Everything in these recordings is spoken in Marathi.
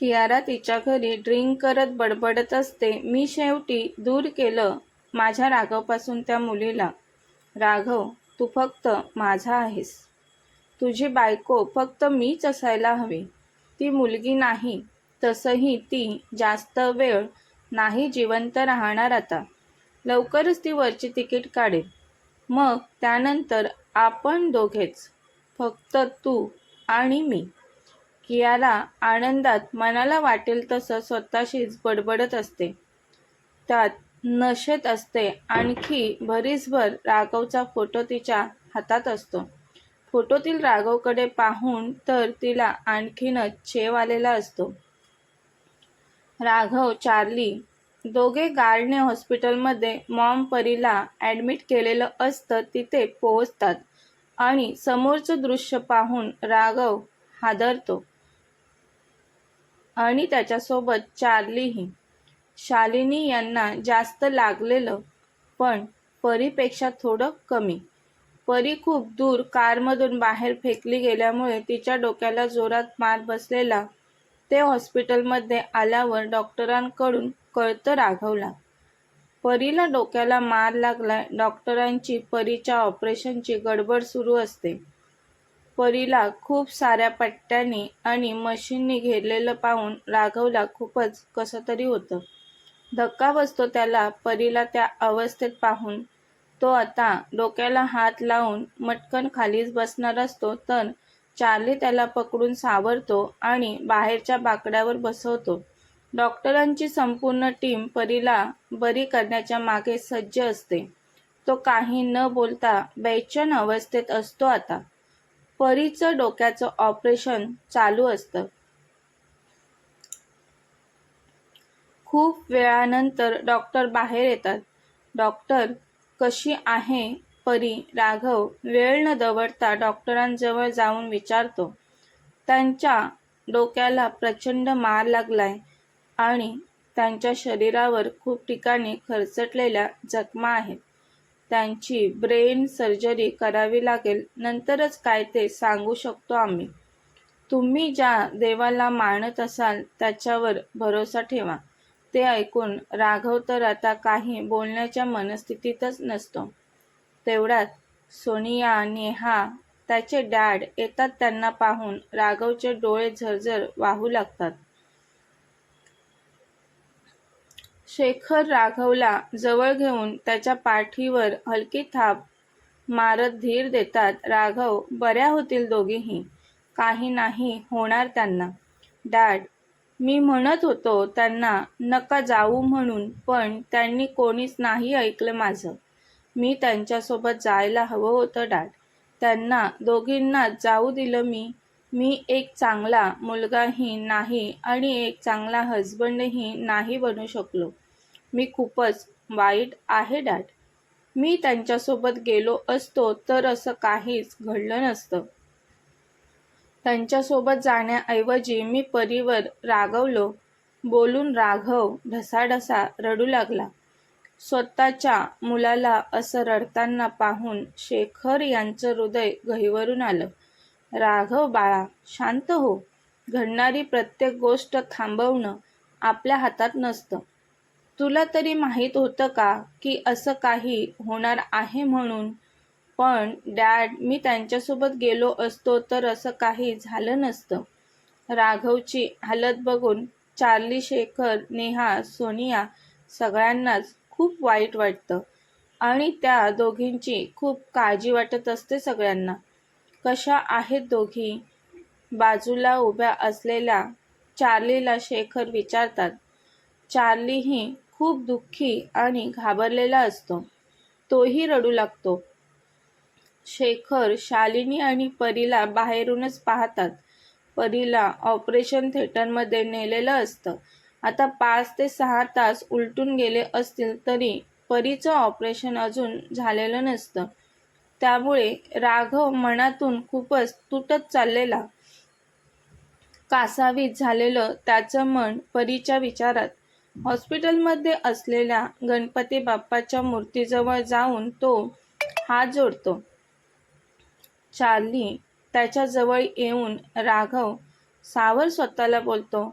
कियारा तिच्या घरी ड्रिंक करत बडबडत असते. मी शेवटी दूर केलं माझ्या राघवपासून त्या मुलीला. राघव तू फक्त माझा आहेस. तुझी बायको फक्त मीच असायला हवी. ती मुलगी नाही तसंही ती जास्त वेळ नाही जिवंत राहणार आता. लवकरच ती वरची तिकीट काढेल. मग त्यानंतर आपण दोघेच फक्त तू आणि मी. कियारा आनंदात मनाला वाटेल तसं स्वतःशीच बडबडत असते. त्यात नशेत असते. आणखी भरीसभर राघवचा फोटो तिच्या हातात असतो. फोटोतील राघवकडे पाहून तर तिला आणखीनच छेव आलेला असतो. राघव चार्ली दोघे गार्डने हॉस्पिटलमध्ये मॉम परीला ॲडमिट केलेलं असतं तिथे पोहोचतात आणि समोरचं दृश्य पाहून राघव हादरतो. आणि त्याच्यासोबत चार्लीही. शालिनी यांना जास्त लागलेलं पण परीपेक्षा थोडं कमी. परी खूप दूर कारमधून बाहेर फेकली गेल्यामुळे तिच्या डोक्याला जोरात मार बसलेला ते हॉस्पिटलमध्ये आल्यावर डॉक्टरांकडून कळतं राघवला. परीला डोक्याला मार लागलाय डॉक्टरांची परीच्या ऑपरेशनची गडबड सुरू असते. परीला खूप साऱ्या पट्ट्यांनी आणि मशीननी घेरलेलं पाहून राघवला खूपच कसं तरी होतं. धक्का बसतो त्याला परीला त्या अवस्थेत पाहून. तो आता डोक्याला हात लावून मटकन खालीच बसणार असतो तर चार्ली त्याला पकडून सावरतो आणि बाहेरच्या बाकड्यावर बसवतो. डॉक्टरांची संपूर्ण टीम परीला बरी करण्याच्या मागे सज्ज असते. तो काही न बोलता बेचन अवस्थेत असतो आता. परीचं डोक्याचं ऑपरेशन चालू असतं. खूप वेळानंतर डॉक्टर बाहेर येतात. डॉक्टर कशी आहे परी? राघव वेळ न दवडता डॉक्टरांजवळ जाऊन विचारतो. त्यांच्या डोक्याला प्रचंड मार लागलाय आणि त्यांच्या शरीरावर खूप ठिकाणी खरचटलेल्या जखमा आहेत. त्यांची ब्रेन सर्जरी करावी लागेल. नंतरच काय ते सांगू शकतो आम्ही. तुम्ही ज्या देवाला मानत असाल त्याच्यावर भरोसा ठेवा. ते ऐकून राघव तर आता काही बोलण्याच्या मनस्थितीतच नसतो. तेवढ्यात सोनिया नेहा त्याचे डॅड येतात त्यांना पाहून राघवचे डोळे झरझर वाहू लागतात. शेखर राघवला जवळ घेऊन त्याच्या पाठीवर हलकी थाप मारत धीर देतात. राघव बऱ्या होतील दोघेही. काही नाही होणार त्यांना. डॅड मी म्हणत होतो त्यांना नका जाऊ म्हणून पण त्यांनी कोणीच नाही ऐकलं माझं. मी त्यांच्यासोबत जायला हवं होतं डॅड. त्यांना दोघींना जाऊ दिलं मी. मी एक चांगला मुलगाही नाही आणि एक चांगला हजबंडही नाही बनू शकलो. मी खूपच वाईट आहे डॅड. मी त्यांच्यासोबत गेलो असतो तर असं काहीच घडलं नसतं. त्यांच्यासोबत जाण्याऐवजी मी परीवर रागवलो. बोलून राघव ढसाढसा रडू लागला. स्वतःच्या मुलाला असं रडताना पाहून शेखर यांचं हृदय गहिवरून आलं. राघव बाळा शांत हो. घडणारी प्रत्येक गोष्ट थांबवणं आपल्या हातात नसतं. तुला तरी माहीत होतं का की असं काही होणार आहे म्हणून? पण डॅड मी त्यांच्यासोबत गेलो असतो तर असं काही झालं नसतं. राघवची हालत बघून चार्ली शेखर नेहा सोनिया सगळ्यांनाच खूप वाईट वाटतं आणि त्या दोघींची खूप काळजी वाटत असते सगळ्यांना. कशा आहेत दोघी? बाजूला उभ्या असलेल्या चार्लीला शेखर विचारतात. चार्लीही खूप दुःखी आणि घाबरलेला असतो. तोही रडू लागतो. शेखर शालिनी आणि परीला बाहेरूनच पाहतात. परीला ऑपरेशन थिएटरमध्ये नेलेलं असतं. आता पाच ते सहा तास उलटून गेले असतील तरी परीचं ऑपरेशन अजून झालेलं नसतं. त्यामुळे राघव मनातून खूपच तुटत चाललेला. कासावीत झालेलं त्याचं मन परीच्या विचारात हॉस्पिटलमध्ये असलेल्या गणपती बाप्पाच्या मूर्तीजवळ जाऊन तो हात जोडतो. चार्ली त्याच्याजवळ येऊन राघव सावर स्वतःला बोलतो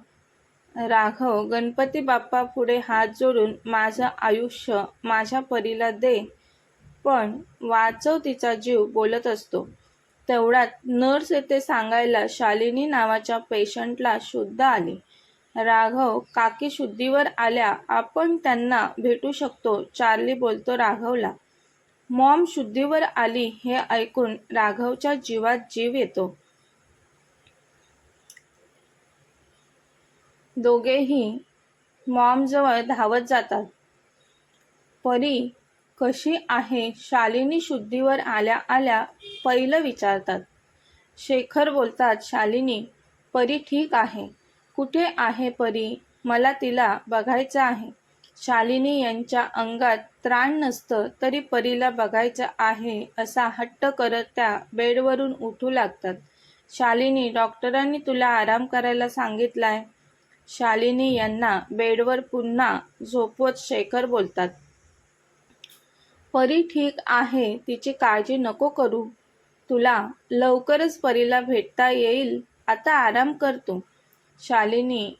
राघव गणपती बाप्पा पुढे हात जोडून माझं आयुष्य माझ्या परीला दे. पण वाचव तिचा जीव बोलत असतो. तेवढ्यात नर्स येथे सांगायला शालिनी नावाच्या पेशंटला शुद्ध आली. राघव काकी शुद्धीवर आल्या. आपण त्यांना भेटू शकतो. चार्ली बोलतो राघवला. मॉम शुद्धीवर आली हे ऐकून राघवच्या जीवात जीव येतो. दोघेही मॉमजवळ धावत जातात. परी कशी आहे? शालिनी शुद्धीवर आल्या आल्या पहिलं विचारतात. शेखर बोलतात शालिनी परी ठीक आहे. कुठे आहे परी? मला तिला बघायचं आहे. शालिनी यांच्या अंगात त्राण नसतं तरी परीला बघायचं आहे असा हट्ट करत त्या बेडवरून उठू लागतात. शालिनी डॉक्टरांनी तुला आराम करायला सांगितलाय? शालिनी यांना बेडवर पुन्हा झोपवत शेखर बोलतात. परी ठीक आहे तिची काळजी नको करू. तुला लवकरच परीला भेटता येईल. आता आराम करतो. शालिनी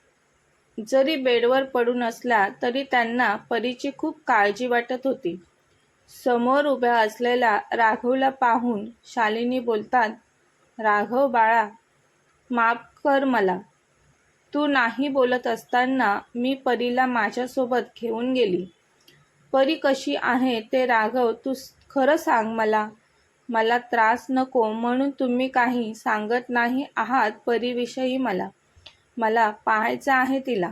जरी बेडवर पडून असला तरी त्यांना परीची खूप काळजी वाटत होती. समोर उभ्या असलेल्या राघवला पाहून शालिनी बोलतात राघव बाळा माफ कर मला. तू नाही बोलत असताना मी परीला माझ्यासोबत घेऊन गेली. परी कशी आहे ते राघव तू खरं सांग मला. मला त्रास नको म्हणून तुम्ही काही सांगत नाही आहात परीविषयी मला. मला पाहायचं आहे तिला.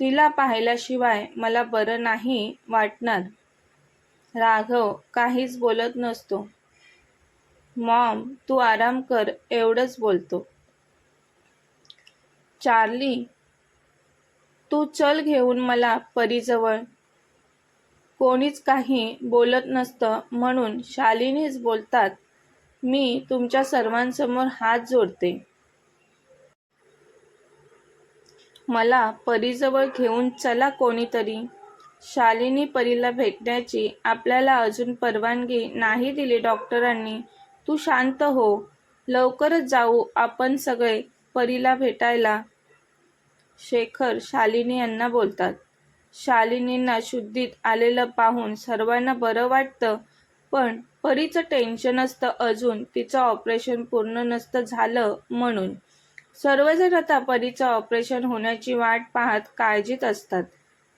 तिला पाहिल्याशिवाय मला बरं नाही वाटणार. राघव काहीच बोलत नसतो. मॉम तू आराम कर एवढंच बोलतो. चार्ली तू चल घेऊन मला परीजवळ. कोणीच काही बोलत नसतं म्हणून शालिनीच बोलतात मी तुमच्या सर्वांसमोर हात जोडते. मला परीजवळ घेऊन चला कोणीतरी. शालिनी परीला भेटण्याची आपल्याला अजून परवानगी नाही दिली डॉक्टरांनी. तू शांत हो. लवकरच जाऊ आपण सगळे परीला भेटायला. शेखर शालिनी यांना बोलतात. शालिनींना शुद्धीत आलेलं पाहून सर्वांना बरं वाटतं पण परीचं टेन्शन असतं अजून. तिचं ऑपरेशन पूर्ण नसतं झालं म्हणून. सर्वजण आता परीचं ऑपरेशन होण्याची वाट पाहत काळजीत असतात.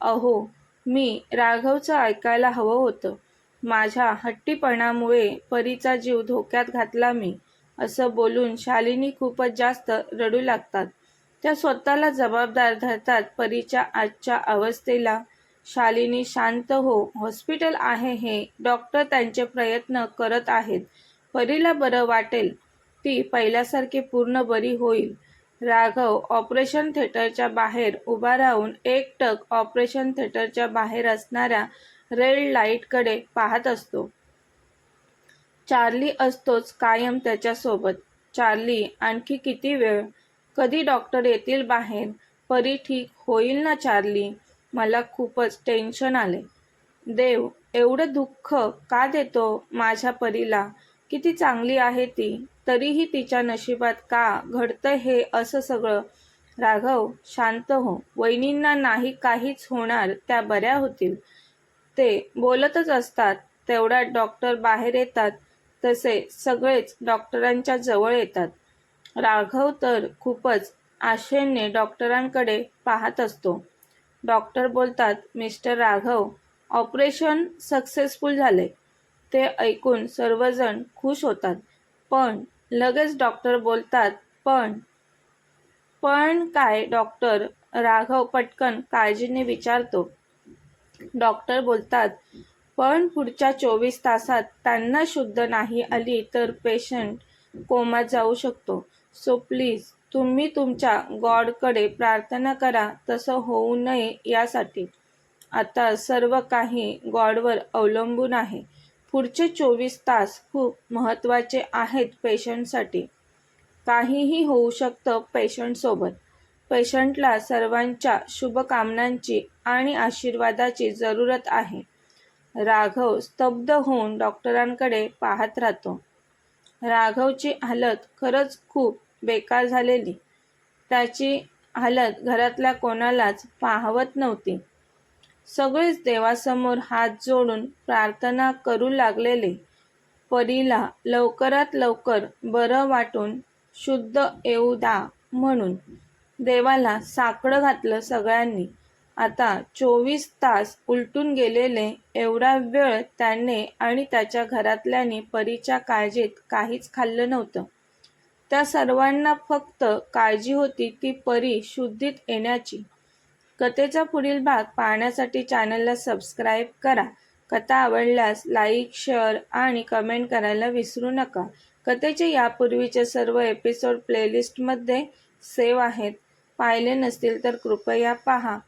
अहो मी राघवचं ऐकायला हवं होतं. माझ्या हट्टीपणामुळे परीचा जीव धोक्यात घातला मी असं बोलून शालिनी खूपच जास्त रडू लागतात. त्या स्वतःला जबाबदार धरतात परीच्या आजच्या अवस्थेला. शालिनी शांत हो हॉस्पिटल आहे हे डॉक्टर त्यांचे प्रयत्न करत आहेत. परीला बरं वाटेल. ती पहिल्यासारखी पूर्ण बरी होईल. राघव ऑपरेशन थिएटरच्या बाहेर उभा राहून एकटक ऑपरेशन थिएटरच्या बाहेर असणाऱ्या रेड लाईटकडे पाहत असतो. चार्ली असतोच कायम त्याच्यासोबत. चार्ली आणखी किती वेळ? कधी डॉक्टर येतील बाहेर? परी ठीक होईल ना चार्ली? मला खूपच टेन्शन आले देव एवढं दुःख का देतो माझ्या परीला? किती चांगली आहे ती. तरीही तिच्या नशिबात का घडतं हे असं सगळं? राघव शांत हो. वहिनींना नाही काहीच होणार त्या बऱ्या होतील. ते बोलतच असतात. तेवढ्यात डॉक्टर बाहेर येतात. तसे सगळेच डॉक्टरांच्या जवळ येतात. राघव तर खूपच आशेने डॉक्टरांकडे पाहत असतो. डॉक्टर बोलतात मिस्टर राघव ऑपरेशन सक्सेसफुल झाले. ते ऐकून सर्वजण खुश होतात. पण लगेच डॉक्टर बोलतात पण पण काय डॉक्टर राघव पटकन काळजीने विचारतो. डॉक्टर बोलतात पण पुढच्या चोवीस तासात त्यांना शुद्ध नाही आली तर पेशंट कोमात जाऊ शकतो. सो प्लीज तुम्ही तुमच्या गॉडकडे प्रार्थना करा तसं होऊ नये यासाठी. आता सर्व काही गॉडवर अवलंबून आहे. पुढचे चोवीस तास खूप महत्त्वाचे आहेत पेशंटसाठी. काहीही होऊ शकतं पेशंटसोबत. पेशंटला सर्वांच्या शुभकामनांची आणि आशीर्वादाची जरूरत आहे. राघव स्तब्ध होऊन डॉक्टरांकडे पाहत राहतो. राघवची हालत खरंच खूप बेकार झालेली. त्याची हालत घरातल्या कोणालाच पाहवत नव्हती. सगळेच देवासमोर हात जोडून प्रार्थना करू लागलेले. परीला लवकरात लवकर बरं वाटून शुद्ध येऊ दा म्हणून देवाला साकडं घातलं सगळ्यांनी. आता चोवीस तास उलटून गेलेले एवढा वेळ त्याने आणि त्याच्या घरातल्यांनी परीच्या काळजीत काहीच खाल्लं नव्हतं. त्या सर्वांना फक्त काळजी होती ती परी शुद्धीत येण्याची. कथेचा पुढील भाग पाहण्यासाठी चॅनलला सबस्क्राईब करा. कथा आवडल्यास लाईक शेअर आणि कमेंट करायला विसरू नका. कथेचे यापूर्वीचे सर्व एपिसोड प्लेलिस्टमध्ये सेव्ह आहेत. पाहिले नसतील तर कृपया पहा.